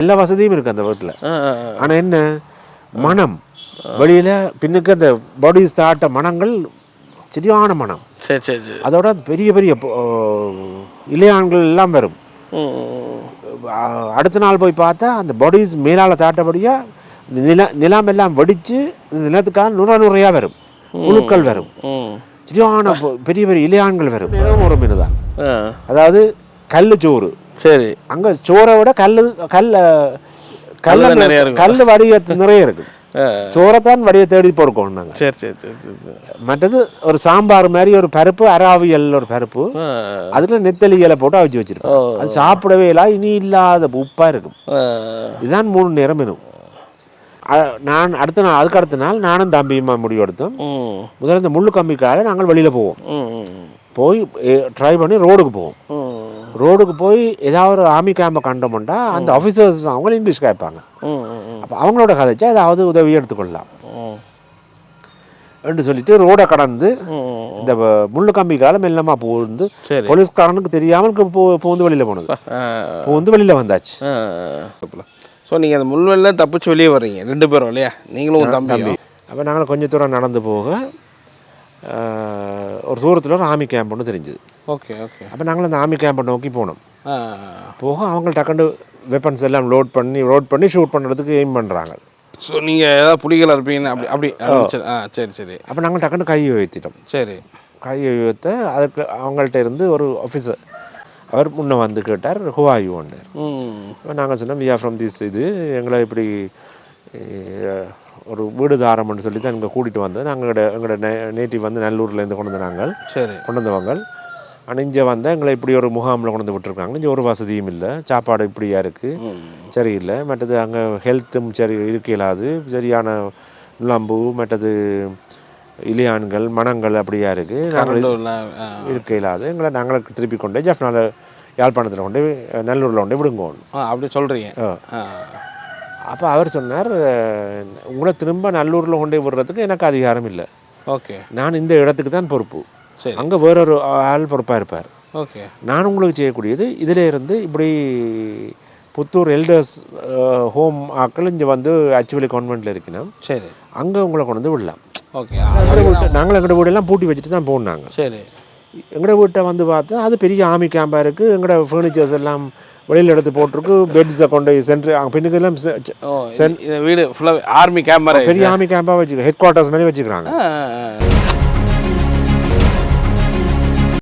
எல்லா வசதியும் இருக்கு அந்த வீட்டில் ஆ ஆ, ஆ. ஆனா என்ன? மனம். வெளியில பின்னுக்கு அந்த பாடி ஸ்டார்ட்ட மனங்கள் சரியான மனம். சரி சரி அதோட பெரிய பெரிய இலையான்கள் எல்லாம் வரும். அடுத்த நாள் போய் பார்த்தா அந்த பாடிஸ் மேலால தாட்டபடியா இந்த நில நிலம் எல்லாம் வெடிச்சு இந்த நிலத்துக்கான நுர நுறையா வரும். புழுக்கள் வரும். சரியான பெரிய பெரிய இலையான்கள் வரும். ஒரு மீன் தான் அதாவது கல்லு சோறு. சரி. அங்க சோறை விட கல்லு கல்ல தான் நிறைய. கல்லு வடிய நிறைய இருக்கு சோறைத்தான் வடிய தேடி போறோம் நாங்க. சரி சரி சரி மற்றது ஒரு சாம்பார் மாதிரி ஒரு பருப்பு அராவியல் ஒரு பருப்பு. அதுல நெத்தலி இலை போட்டு அவிச்சு வச்சிருக்கோம். அது சாப்பிடவே இல்லை இனி இல்லாத உப்பா இருக்கும். இதுதான் மூணு நேரம் அ- நான் அடுத்த நாள் அதுக்கு அடுத்த நாள் நானும் தம்பியுமா முடிவு எடுத்தோம் முதல்ல இந்த முள்ளு கம்பிக்காக நாங்கள் வெளியில போவோம். போய் ட்ரை பண்ணி ரோடுக்கு போவோம். ரோடுக்கு போய் ஏதாவது ஒரு ஆர்மி கேம்பை கண்டோம்னா அந்த ஆஃபீஸர்ஸ் அவங்க இங்கிலீஷ் கேட்பாங்க. அப்போ அவங்களோட கதைச்சா ஏதாவது உதவி எடுத்துக்கொள்ளலாம். என்று சொல்லிட்டு ரோடை கடந்து இந்த முள்ளு கம்பி காலம் மெல்லமா பூந்து போலீஸ்காரனுக்கு தெரியாமல் பூந்து வெளியில போனது. பூந்து வெளியில வந்தாச்சு. ஸோ நீங்கள் அந்த முள்வெளியில் தப்பிச்சு வெளியே வர்றீங்க. ரெண்டு பேரும் இல்லையா? நீங்களும் தம்பி. அப்போ நாங்கள் கொஞ்சம் தூரம் நடந்து போக ஒரு தூரத்தில் ஒரு ஆர்மி கேம்ப் ஒன்று தெரிஞ்சுது. ஓகே ஓகே அப்போ நாங்கள் அந்த ஆர்மி கேம்பை நோக்கி போனோம். போக அவங்க டக்குண்டு வெப்பன்ஸ் எல்லாம் லோட் பண்ணி லோட் பண்ணி ஷூட் பண்ணுறதுக்கு எய்ம் பண்ணுறாங்க ஸோ நீங்கள் ஏதாவது புலிகளாக இருப்பீங்கன்னு அப்படி அப்படி. ஆ. சரி சரி. அப்போ நாங்கள் டக்குன்னு கையை உயர்த்திட்டோம். சரி. கையை உயர்த்த அதுக்கு அவங்கள்ட்ட இருந்து ஒரு ஆஃபீஸர் அவர் முன்ன வந்து கேட்டார் ஹுவாயு ஒன்றார் ம். நாங்கள் சொன்னோம் வி ஆர் ஃப்ரம் திஸ் இது எங்களை இப்படி ஒரு வீடு தாரம்னு சொல்லி தான் இங்கே கூட்டிகிட்டு வந்து நாங்கள் எங்களோட நேட்டிவ் வந்து நல்லூர்லேருந்து கொண்டு வந்து நாங்கள் சரி. கொண்டு வந்தவங்க. இங்கே வந்தால் எங்களை இப்படி ஒரு முகாமில் கொண்டு வந்து விட்டுருக்காங்க. இங்கே ஒரு வசதியும் இல்லை. சாப்பாடு இப்படியா இருக்குது சரியில்லை. மற்றது அங்கே ஹெல்த்தும் சரி இருக்க இயலாது சரியான நுழம்பு மற்றது இலியான்கள் மனங்கள் அப்படியா இருக்குது நாங்கள் இருக்க இயலாது எங்களை நாங்களுக்கு திருப்பி கொண்டு ஜஃப்னால யாழ்ப்பாணத்தில் கொண்டு நல்லூரில் கொண்டு ஆ அப்படி சொல்கிறீங்க அப்போ அவர் சொன்னார் உங்களை திரும்ப நல்லூரில் கொண்டு விடுறதுக்கு எனக்கு அதிகாரம் இல்லை. ஓகே. நான் இந்த இடத்துக்கு தான் பொறுப்பு. அங்கே வேறொரு ஆள் பொறுப்பாக இருப்பார். ஓகே. நான் உங்களுக்கு செய்யக்கூடியது இதில் இருந்து இப்படி புத்தூர் எல்டர்ஸ் ஹோம் ஆக்கள் இங்கே வந்து அச்சுவலி கான்வெண்ட்டில் இருக்கணும். சரி. அங்கே உங்களை கொண்டு வந்து விடலாம். ஓகே. நாங்கள் எங்களோட வீடெல்லாம் பூட்டி வச்சுட்டு தான் போனாங்க. சரி. எங்களோட வீட்டை வந்து பார்த்தா அது பெரிய ஆமி கேம்பாக இருக்குது எங்களோட ஃபர்னிச்சர்ஸ் எல்லாம் வெளியில் எடுத்து போட்டிருக்கு. பெட்ஸை கொண்டு சென்ட்ரு அங்கே பின்னுக்கு எல்லாம் செ- செ- ஓ இந்த வீடு ஃபுல்லாக ஆர்மி கேமரா பெரிய ஆமி கேம்பாக வச்சு ஹெட் குவார்ட்டர்ஸ் மாதிரி வச்சுக்கிறாங்க.